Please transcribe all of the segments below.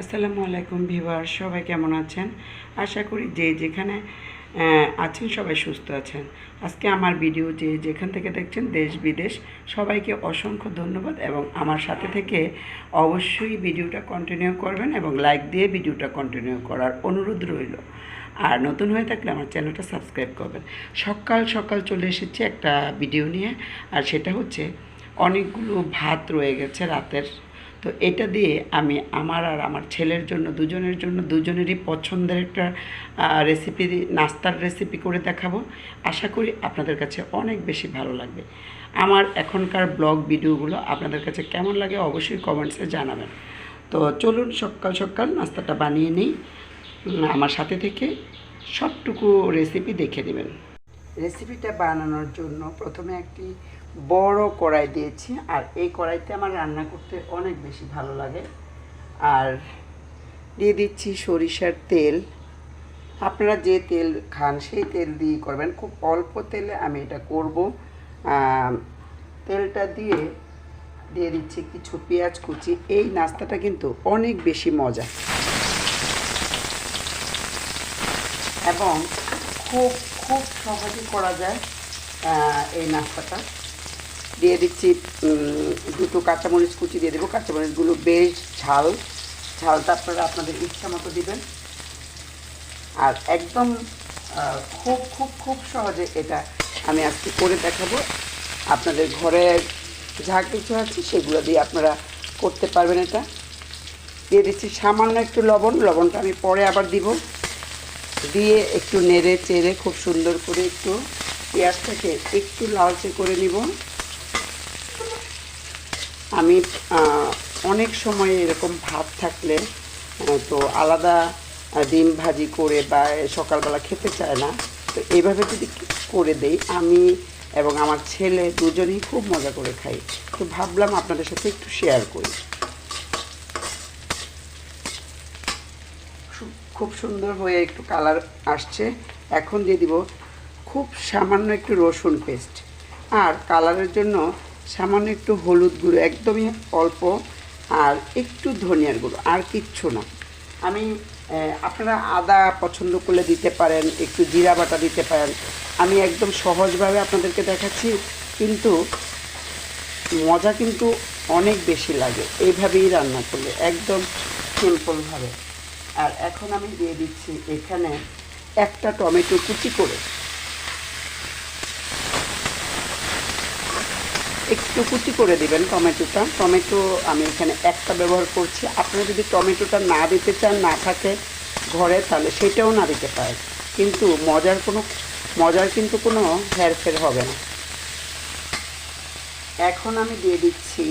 আসসালামু আলাইকুম ভিভার সবাই কেমন আছেন? আশা করি যে যেখানে আছেন সবাই সুস্থ আছেন। আজকে আমার ভিডিও যে যেখান থেকে দেখছেন, দেশ বিদেশ, সবাইকে অসংখ্য ধন্যবাদ এবং আমার সাথে থেকে অবশ্যই ভিডিওটা কন্টিনিউ করবেন এবং লাইক দিয়ে ভিডিওটা কন্টিনিউ করার অনুরোধ রইল। আর নতুন হয়ে থাকলে আমার চ্যানেলটা সাবস্ক্রাইব করবেন। সকাল সকাল চলে এসেছি একটা ভিডিও নিয়ে, আর সেটা হচ্ছে অনেকগুলো ভাত রয়ে গেছে রাতের তো এটা দিয়ে আমি আমার আর আমার ছেলের জন্য, দুজনের জন্য, দুজনেরই পছন্দের একটা রেসিপি নাস্তার রেসিপি করে দেখাবো। আশা করি আপনাদের কাছে অনেক বেশি ভালো লাগবে। আমার এখনকার ব্লগ ভিডিওগুলো আপনাদের কাছে কেমন লাগে অবশ্যই কমেন্টসে জানাবেন। তো চলুন সকাল সকাল নাস্তাটা বানিয়ে নিই। আমার সাথে থেকে সবটুকু রেসিপি দেখে নেবেন। রেসিপিটা বানানোর জন্য প্রথমে একটি বড় কড়াই দিয়েছি, আর এই কড়াইতে আমার রান্না করতে অনেক বেশি ভালো লাগে। আর দিয়ে দিচ্ছি সরিষার তেল। আপনারা যে তেল খান সেই তেল দিয়ে করবেন। খুব অল্প তেলে আমি এটা করব। তেলটা দিয়ে দিয়ে দিচ্ছি কিছু পেঁয়াজ কুচি। এই নাস্তাটা কিন্তু অনেক বেশি মজা। এবং খুব খুব সহজে করা যায় এই নাস্তাটা। দিয়ে দিচ্ছি দুটো কাঁচামরিচ কুচি দিয়ে দেবো। কাঁচামরিচগুলো বেশ ঝাল। ঝালটা আপনারা আপনাদের ইচ্ছা মতো দেবেন। আর একদম খুব খুব খুব সহজে এটা আমি আজকে করে দেখাবো। আপনাদের ঘরে যা কিছু আছে সেগুলো দিয়ে আপনারা করতে পারবেন এটা। দিয়ে দিচ্ছি সামান্য একটু লবণ। লবণটা আমি পরে আবার দিব। দিয়ে একটু নেড়ে চেড়ে খুব সুন্দর করে একটু পেঁয়াজটাকে একটু লালচে করে নিব। আমি অনেক সময় এরকম ভাত থাকলে তো আলাদা ডিম ভাজি করে বা সকালবেলা খেতে চায় না। তো এইভাবে যদি করে দেই, আমি এবং আমার ছেলে দুজনেই খুব মজা করে খাই। তো ভাবলাম আপনাদের সাথে একটু শেয়ার করি। খুব সুন্দর হয়ে একটু কালার আসছে। এখন দিয়ে দিব খুব সামান্য একটু রসুন পেস্ট আর কালারের জন্য সামান্য একটু হলুদ গুঁড়ো, একদমই অল্প, আর একটু ধনিয়ার গুঁড়ো, আর কিচ্ছু না। আমি আপনারা আদা পছন্দ করলে দিতে পারেন, একটু জিরা বাটা দিতে পারেন। আমি একদম সহজভাবে আপনাদেরকে দেখাচ্ছি, কিন্তু মজা কিন্তু অনেক বেশি লাগে। এইভাবেই রান্না করলে, একদম সিম্পলভাবে। আর এখন আমি দিয়ে দিচ্ছি এখানে একটা টমেটো কুচি করে। একটু কুচি করে দিবেন টমেটোটা। টমেটো আমি এখানে একটা ব্যবহার করছি। আপনারা যদি টমেটোটা না দিতে চান, না থাকে ঘরে, তাহলে সেটাও না দিতে পারেন। কিন্তু মজার কোনো, মজার কিন্তু কোনো হেরফের হবে না। এখন আমি দিয়ে দিচ্ছি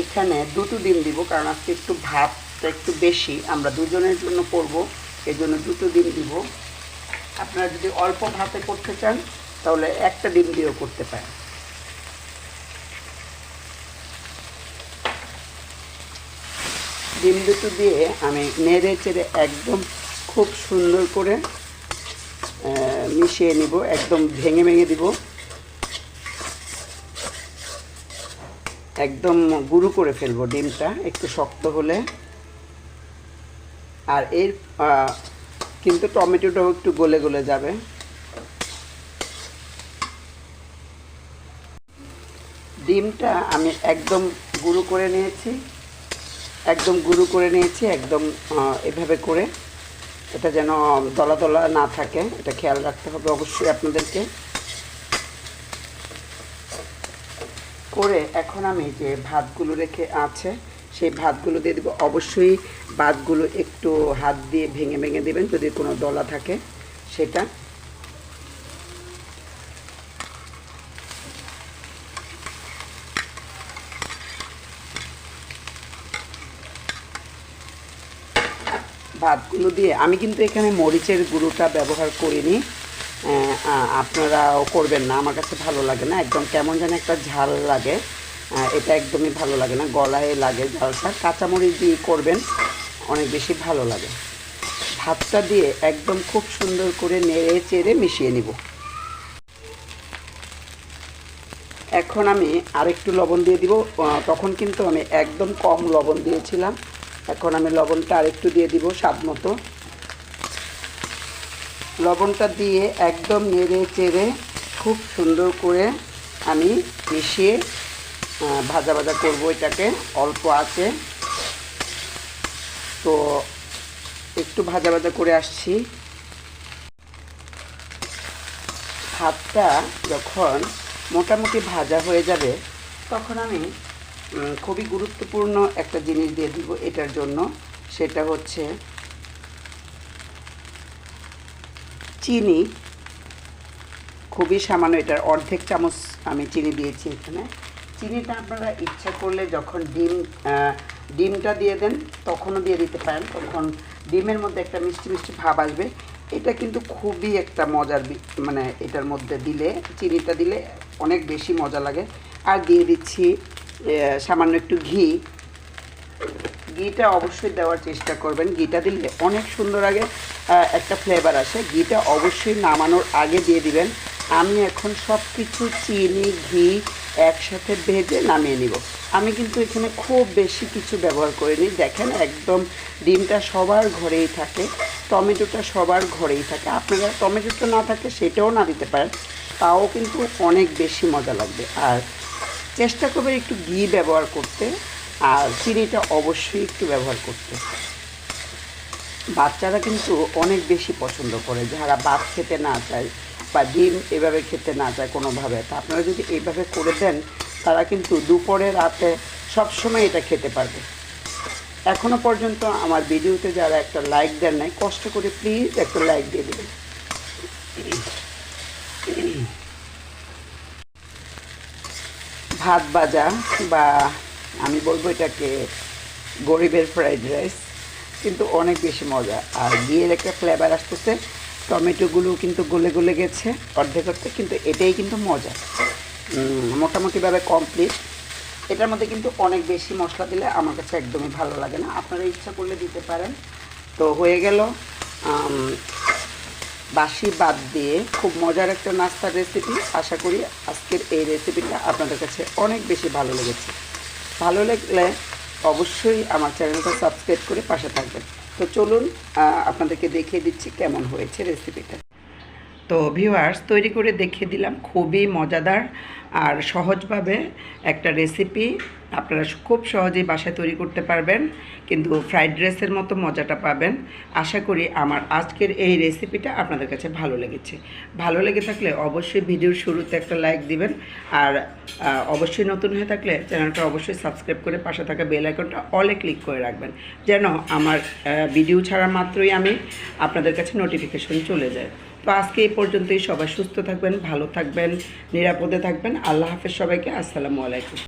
এখানে দুটো ডিম দিব, কারণ আজকে একটু ভাতটা একটু বেশি। আমরা দুজনের জন্য করব এই জন্য দুটো ডিম দিব। আপনারা যদি অল্প ভাতে করতে চান, তাহলে একটা ডিম দিয়েও করতে পারেন। ডিম দুটো দিয়ে আমি নেড়ে চেড়ে একদম খুব সুন্দর করে মিশিয়ে নিব, একদম ভেঙে ভেঙে দিব। একদম গুঁড়ো করে ফেলব ডিমটা, একটু শক্ত হলে। আর এর কিন্তু টমেটোটাও একটু গলে গলে যাবে। ডিমটা আমি একদম গুঁড়ো করে নিয়েছি। একদম গুঁড়ো করে নিয়েছি, একদম এভাবে করে। এটা যেন দলা দলা না থাকে, এটা খেয়াল রাখতে হবে অবশ্যই আপনাদেরকে। করে এখন আমি যে ভাতগুলো রেখে আছে, সেই ভাতগুলো দিয়ে দেবো। অবশ্যই ভাতগুলো একটু হাত দিয়ে ভেঙে ভেঙে দেবেন যদি কোনো দলা থাকে সেটা। ভাতগুলো দিয়ে আমি কিন্তু এখানে মরিচের গুঁড়োটা ব্যবহার করিনি। আপনারাও করবেন না, আমার কাছে ভালো লাগে না, একদম কেমন যেন একটা ঝাল লাগে। এটা একদমই ভালো লাগে না, গলায় লাগে ঝালটা, কাঁচামরিচ দিয়ে করবেন, অনেক বেশি ভালো লাগে। ভাতটা দিয়ে একদম খুব সুন্দর করে নেড়ে চেড়ে মিশিয়ে নিব। এখন আমি আরেকটু লবণ দিয়ে দিব তখন কিন্তু আমি একদম কম লবণ দিয়েছিলাম। এখন আমি লবণটা আরেকটু দিয়ে দিব স্বাদ মতো। লবণটা দিয়ে একদম নেড়ে চেড়ে খুব সুন্দর করে আমি মিশিয়ে ভাজা ভাজা করব এটাকে, অল্প আছে। তো একটু ভাজা ভাজা করে আসছি। ভাতটা যখন মোটামুটি ভাজা হয়ে যাবে, তখন আমি খুবই গুরুত্বপূর্ণ একটা জিনিস দিয়ে দিব এটার জন্য। সেটা হচ্ছে চিনি। খুবই সামান্য এটার অর্ধেক চামচ আমি চিনি দিয়েছি এখানে। চিনিটা আপনারা ইচ্ছা করলে যখন ডিম ডিমটা দিয়ে দেন, তখনও দিয়ে দিতে পারেন। তখন ডিমের মধ্যে একটা মিষ্টি মিষ্টি ভাব আসবে। এটা কিন্তু খুবই একটা মজার মানে এটার মধ্যে দিলে, চিনিটা দিলে অনেক বেশি মজা লাগে। আর দিয়ে দিচ্ছি সামান্য একটু ঘি। ঘিটা অবশ্যই দেওয়ার চেষ্টা করবেন। ঘিটা দিলে অনেক সুন্দর আগে একটা ফ্লেভার আসে। ঘিটা অবশ্যই নামানোর আগে দিয়ে দিবেন। আমি এখন সব কিছু চিনি, ঘি একসাথে ভেজে নামিয়ে নিব। আমি কিন্তু এখানে খুব বেশি কিছু ব্যবহার করিনি। দেখেন একদম ডিমটা সবার ঘরেই থাকে, টমেটোটা সবার ঘরেই থাকে। আপনারা টমেটোটা না থাকে সেটাও না দিতে পারেন। তাও কিন্তু অনেক বেশি মজা লাগবে। আর চেষ্টা করবেন একটু ঘি ব্যবহার করতে, আর চিনিটা অবশ্যই একটু ব্যবহার করতে। বাচ্চারা কিন্তু অনেক বেশি পছন্দ করে, যারা ভাত খেতে না চায় বা ডিম এভাবে খেতে না চায় কোনোভাবে। তা আপনারা যদি এইভাবে করে দেন, তারা কিন্তু দুপুরে, রাতে সবসময় এটা খেতে পারবে। এখনও পর্যন্ত আমার ভিডিওতে যারা একটা লাইক দেন নাই, কষ্ট করে প্লিজ একটা লাইক দিয়ে দেবেন। ভাত ভাজা বা আমি বলব এটাকে গরিবের ফ্রাইড রাইস কিন্তু অনেক বেশি মজা। আর ঘিয়ের একটা ফ্লেভার আসতেছে, টমেটোগুলো কিন্তু গলে গলে গেছে অর্ধেক অর্ধেক, কিন্তু এটাই কিন্তু মজা। মোটামুটিভাবে কমপ্লিট এটার মধ্যে কিন্তু অনেক বেশি মশলা দিলে আমার কাছে একদমই ভালো লাগে না। আপনারা ইচ্ছা করলে দিতে পারেন। তো হয়ে গেল বাসি বাদ দিয়ে খুব মজার একটা নাস্তার রেসিপি আশা করি আজকের এই রেসিপিটা আপনাদের কাছে অনেক বেশি ভালো লেগেছে। ভালো লাগলে অবশ্যই আমার চ্যানেলটা সাবস্ক্রাইব করে পাশে থাকবেন। তো চলুন আপনাদেরকে দেখিয়ে দিচ্ছি কেমন হয়েছে রেসিপিটা তো ভিউয়ার্স তৈরি করে দেখিয়ে দিলাম। খুবই মজাদার আর সহজভাবে একটা রেসিপি আপনারা খুব সহজেই বাসায় তৈরি করতে পারবেন, কিন্তু ফ্রাইড রাইসের মতো মজাটা পাবেন। আশা করি আমার আজকের এই রেসিপিটা আপনাদের কাছে ভালো লেগেছে। ভালো লেগে থাকলে অবশ্যই ভিডিওর শুরুতে একটা লাইক দিবেন আর অবশ্যই নতুন হয়ে থাকলে চ্যানেলটা অবশ্যই সাবস্ক্রাইব করে পাশে থাকা বেল আইকনটা অলে ক্লিক করে রাখবেন, যেন আমার ভিডিও ছাড়া মাত্রই আমি আপনাদের কাছে নোটিফিকেশন চলে যায়। তো আজকে এই পর্যন্তই। সবাই সুস্থ থাকবেন, ভালো থাকবেন, নিরাপদে থাকবেন। আল্লাহ হাফেজ সবাইকে। আসসালামু আলাইকুম।